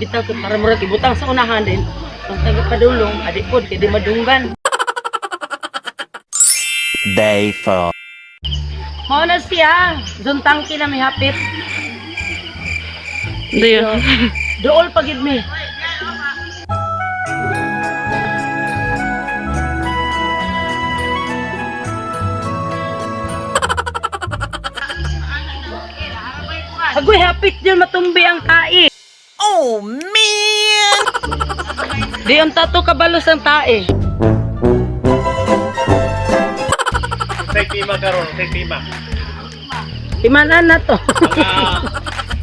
bitaw kay para murag ibutang sa unahan din. Ang taga padulong, adik pod kay di madunggan. Day 4. Mao na siya, zuntang kina mi hapit. Diyo. Dool pagid mi. Agoy hapit din matumbi ang tae. Di ang tato kabalos ang tae. Say pima karon, say pima. Timanan na to. Mga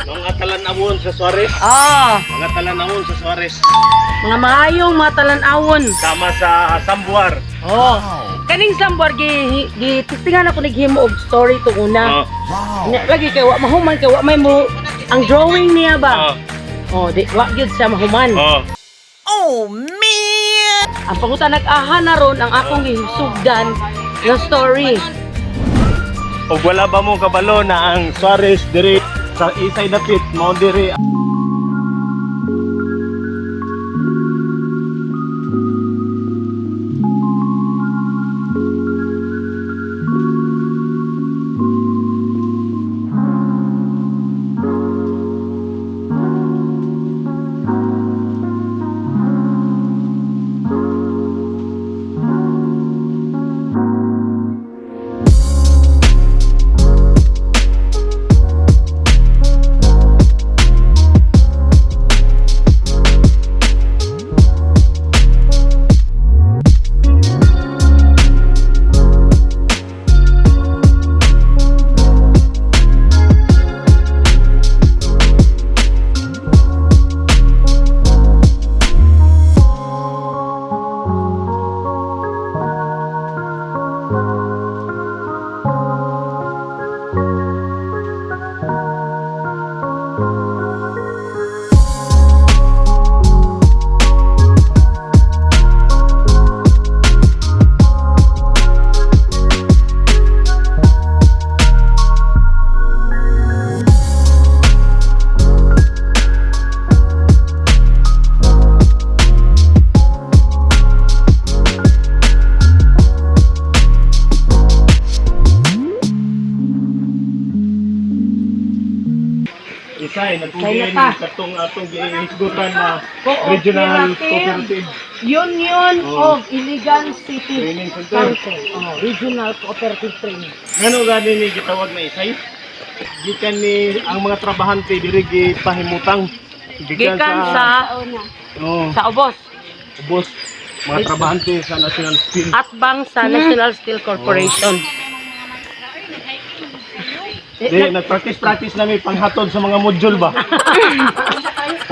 mga talan-awon sa Suarez. Ah, Mga talan-awon sa Suarez. mga maayong mga talan-awon. Sama sa Sambuar. Oh. Kaning sambar gi gi tistingan ako naghimo og story to una. Oh. Nya lagi kay wa mahuman kay wa may mo ang drawing niya ba. Oh. Oh, di wa gyud siya mahuman. Oh. Oh man! Ang pangutan nag-aha na ron ang akong gihisugdan nga story. O wala ba mo kabalo na ang Suarez diri sa isay dapit mao diri isay Kaya nagtugin pa. katong atong gihisgutan na regional cooperative Union Oh. of Iligan City Training Center. Council. Oh, Regional Cooperative Training. Ngano gani ni gitawag na isay? Gikan ni ang mga trabahante diri gipahimutang Gikan sa oh, sa ubos ubos mga trabahante sa National Steel. at bang sa National Steel Corporation. Eh, Di, nag-practice-practice namin panghatod sa mga module ba?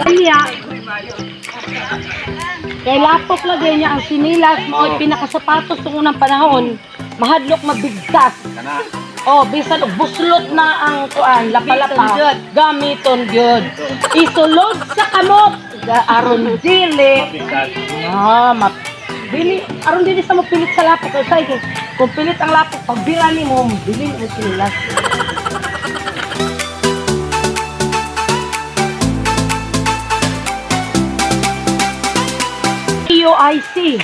Niya. Kay lapok lagay niya ang sinilas mo ay pinakasapatos ng unang panahon. Mahadlok mabigtas. Oh, bisan og buslot na ang kuan, lapa-lapa. Gamiton gyud. Isulod sa kamot. Aron dili. Ah, map. Dili, aron dili sa mapilit sa lapok. Kay kung pilit ang lapok, pagbira ni mo, dili mo sinilas. CUIC.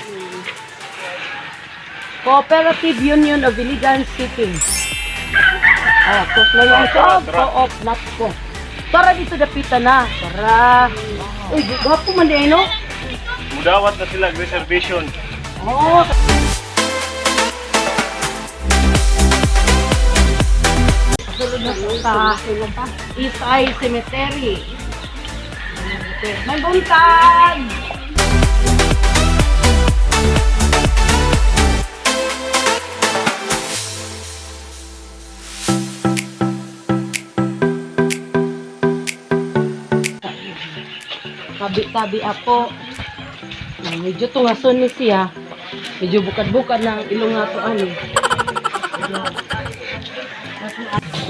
Cooperative Union of Iligan City. Ah, cook na yung job. Co-op, not ko. Tara dito dapita na. Tara. Uy, gwapo man din, no? Mudawat na sila reservation. Oh. Kasulod na sa Isay Cemetery. May buntag! Tabi-tabi. Ah, Medyo tungason ni siya. Medyo bukad-bukad na ang ilong nga to ani.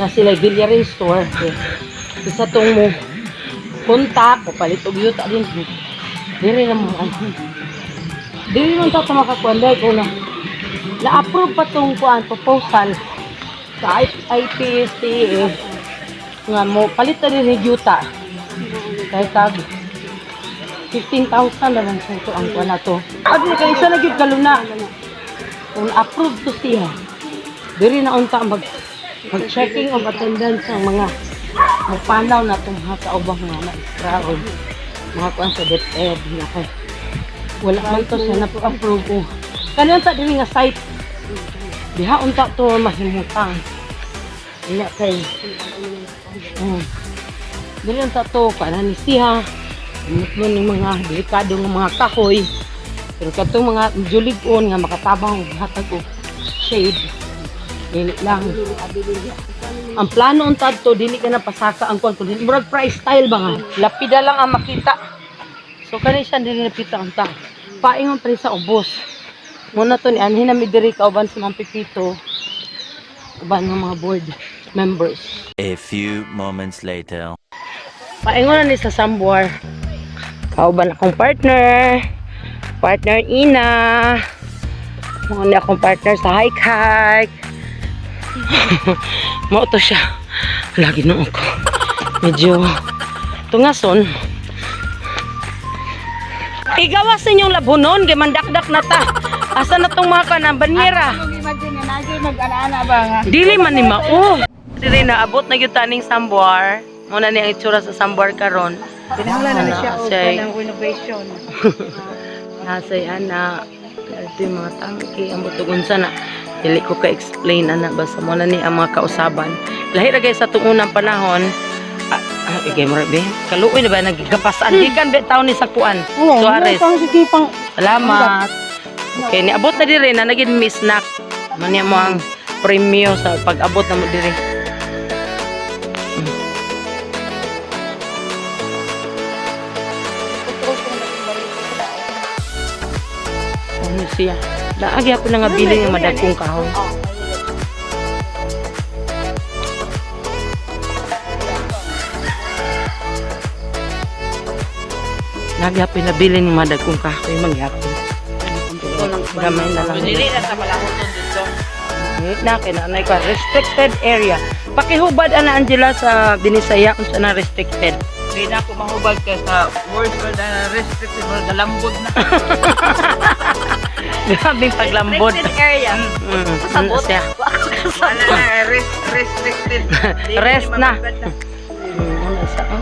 Na sila bilyarin store. Eh. Isa tong mo kontak o palit og yuta din. Diri na mo ano. Diri nung sa makakuan ko na na-approve pa tong kuan proposal sa IPST eh, nga mo palitan din ni yuta. Kaya tag 15,000 na lang sa ito ang kuha na to. At ni kaya isa na gyud kaluna. Kung approve to siya. Diri na unta mag mag checking of attendance ng mga magpanaw na itong mga kaubang nga na extraon. Mga kuan sa DepEd na kay. Wala man to siya na-approve ko. Kanyan ta diri nga site. Diha unta to mahimutang. Iya kay. Mm. Dili unta to kanan ni siya. Mo ni mga delikado nga mga kahoy. Pero katong mga julig-on nga makatabang hatag og shade. Dili lang. Ang plano unta to dili ka na pasaka ang kuan kun murag price style ba nga. Lapida lang ang makita. So kani siya dili napita unta. Paingon pa rin sa ubos. Muna to ni anhin na mi diri kauban si Mang Pipito. Uban ng mga board members. A few moments later. Paingon na ni sa Sambuar. Kauban akong partner. Partner Ina. Ni akong partner sa hike hike. Mao to siya. Lagi nung ako. Medyo tungason. Igawas ninyong labunon, kay mandakdak na ta. Asa na tong mga kanang banyera? Dili man ni mao. Dili na abot na gyud taning Sambuar. Muna ni ang itsura sa Sambuar karon. Pinanglan na siya o Say- ng renovation. Nasay ana. Ito yung mga tangki. Ang butugon sana. Dili ko ka-explain ana basta mo na ni ang mga kausaban. Lahi ra guys sa tuong unang panahon. Ah, ah, okay, mo be. Kaluoy na ba nagigapasan gikan be taon ni Sakuan. Suarez. sige pang Salamat. Okay, niabot na diri na naging miss nak. Manya mo ang premyo sa pag-abot na mo diri. Ano siya? Laagi ako na nga biling nga madagkong kahoy. Lagi ako na biling nga madagkong kahoy mangyapon. Gamay na lang. Dili na sa malahoton dito. Na kay nanay ko restricted area. Pakihubad ana Angela sa Binisaya kung saan na restricted. Di na ako mahubag ka sa words or na restricted or galambod na. Grabing paglambod. Restricted area. Mm, ano siya? Wala na, rest, restricted. Rest na. Mm.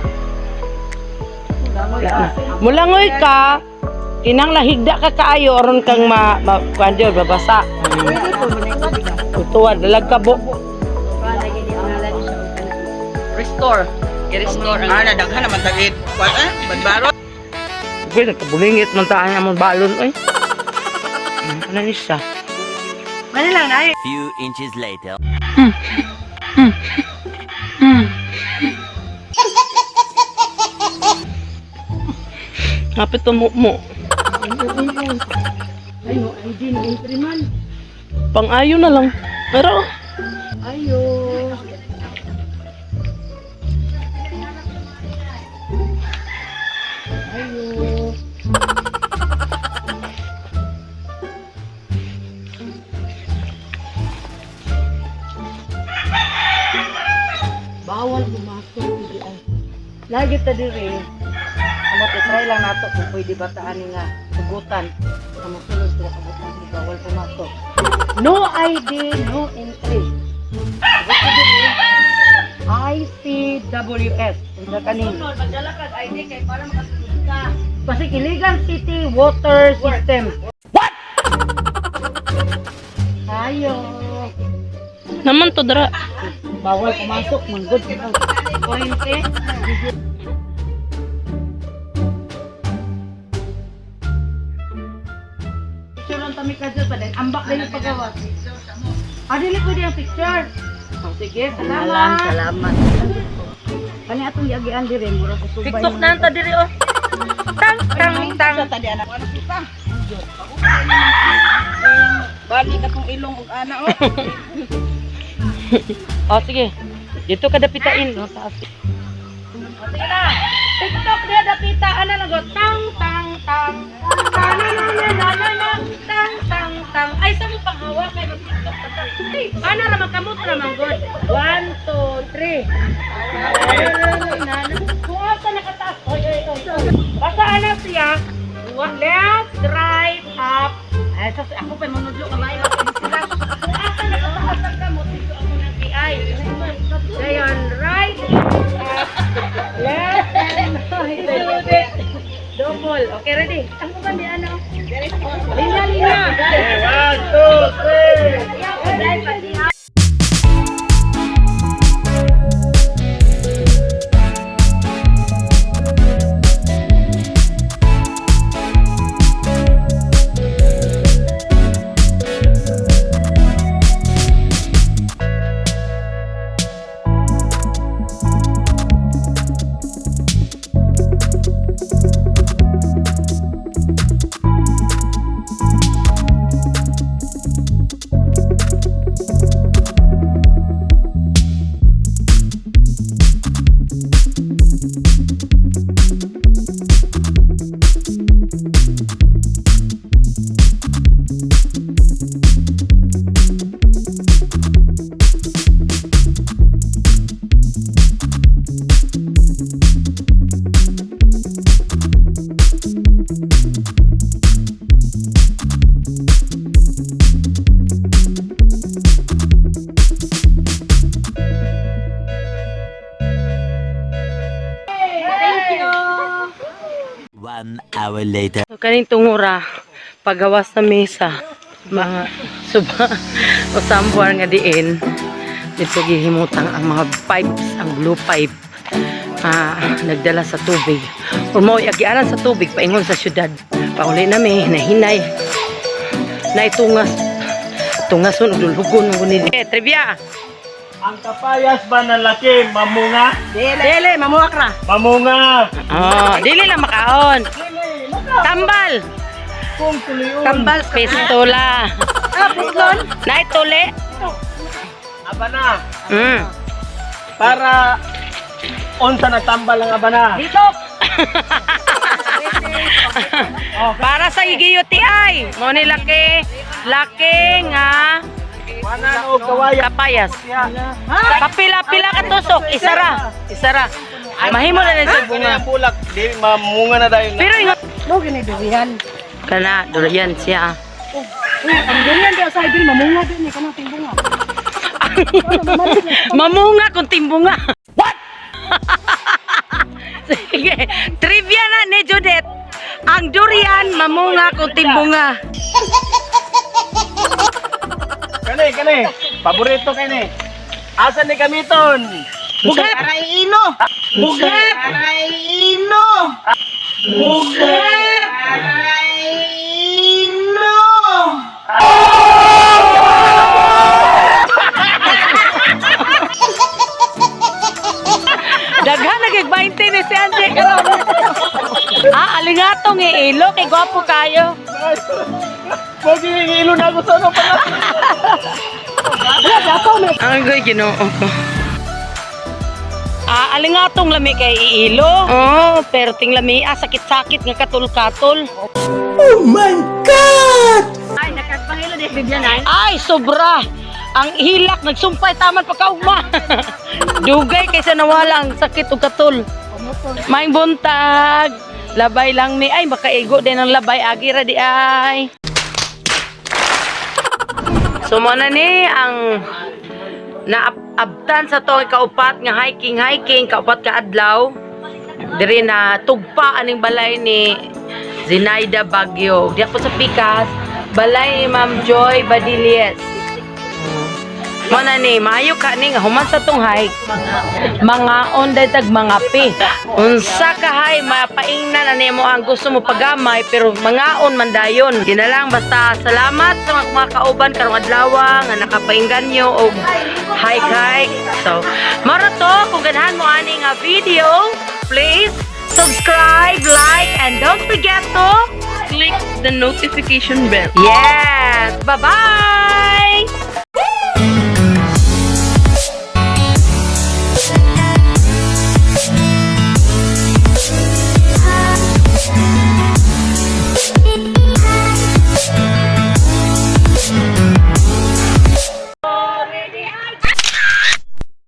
Mulangoy ka, kinang lahigda ka kaayo aron kang ma, ma diyon, babasa. Mm. Pwede Tutuwa, dalag ka bo. Restore. I-restore. Ah, nadaghan naman tagit. What eh? Badbarot? Uy, nagkabulingit man tayo namang balon, oy. Ni siya? Manila na, ay. Few inches later. Kapit mo mo. Ay, no, ID na entry man. Pang-ayo na lang. Pero, Bawal pumasok. hindi ay. Lagi ta diri. Amo try lang nato kung pwede ba taan nga sugutan. Amo sulod sila kabutan di bawal pumasok. No ID, no entry. ICWS. Unsa kanin? Magdala ka ID kay para makasunod ka. Kasi illegal city water system. What? Ayo. Naman to dara. Bawal pumasok, manggod. Pointe. Picture lang kami kadyo pa din. Ambak din yung paggawa. Ah, dili pwede ang picture. Oh, sige, salamat. Salamat. Kani atong yagian dire mura ko subay. TikTok na ta dire oh. Tang tang tang. Tadi anak anak kita. Bali ka tong ilong ug ana oh. Oh, sige. Dito ka dapitain. No, taas. Oh, sige na. TikTok dia dapita. Ano na go? Tang, tang, tang. Na niya? Na? Tang, tang, tang. Ay, sa mo panghawa kay mag-TikTok ka ta. Ano na magkamot na man god? One, two, three. Kung asa nakataas. Oy, Basta ano siya, left, right, up. Ay, ako pa manudlo ka ba? Later. So, kaning tungura, paggawas sa mesa, mga suba o sambuar nga diin, dito gihimutang ang mga pipes, ang blue pipe, ah, nagdala sa tubig. O mo agianan sa tubig, paingon sa syudad. Pauli na may nahinay, naitungas, tungason, dulhugon ng gunili. Eh, trivia! Ang kapayas ba na laki, mamunga? Dele, mamuak ra. Mamunga! Oh, dili lang makaon. Tambal. Tambal pistola. Ah, putlon. Naituli. Aba na. Mm. Para unsa na tambal ang aba na. Dito. Para sa UTI. Mo ni laki, laki nga kapayas. Kapila-pila ka tusok, isara. Isara. Mahimo na din sa bunga. Bunga bulak, di mamunga na dahil. Pero ingat. Gini durian. Kana, durian siya. Uy, ang durian di sa ibil mamunga din ni kanang timbunga. Mamunga kung timbunga. What? Sige, trivia na ni Judith. Ang durian, mamunga kung timbunga. Kani, kani. Paborito kani. Asa ni kamiton? Bugat! Aray ino. Bugat! Aray ino. Gwapo kayo. Ilo na ako sa ano pala. Ang goy Ginoo ko. Ah, alingatong lami kay iilo. Oh, pero ting lami ah, sakit-sakit nga katul-katul. Ay, nakagpangilo di bibyan ay. Ay, sobra. Ang hilak, nagsumpay taman pagkaugma. Dugay kaysa nawala ang sakit ug katul. Maing buntag. Labay lang mi. Ay, makaigo din ang labay. Agi ra di ay. So, mo ni ang naabtan sa to kaupat nga hiking hiking kaupat ka adlaw diri na tugpa aning balay ni Zinaida Bagyo di ako sa pikas balay ni Ma'am Joy Badilies mo na ni maayo ka ni nga human sa tong hike. Mga onday tag mga pi. Unsa ka hay mapaingnan ani mo ang gusto mo pagamay pero mga on man dayon. Di na lang basta salamat sa mga, mga kauban karong adlaw nga nakapainggan nyo og hike hike. So mara to kung ganahan mo ani nga video please subscribe like and don't forget to click the notification bell. Yes! Bye bye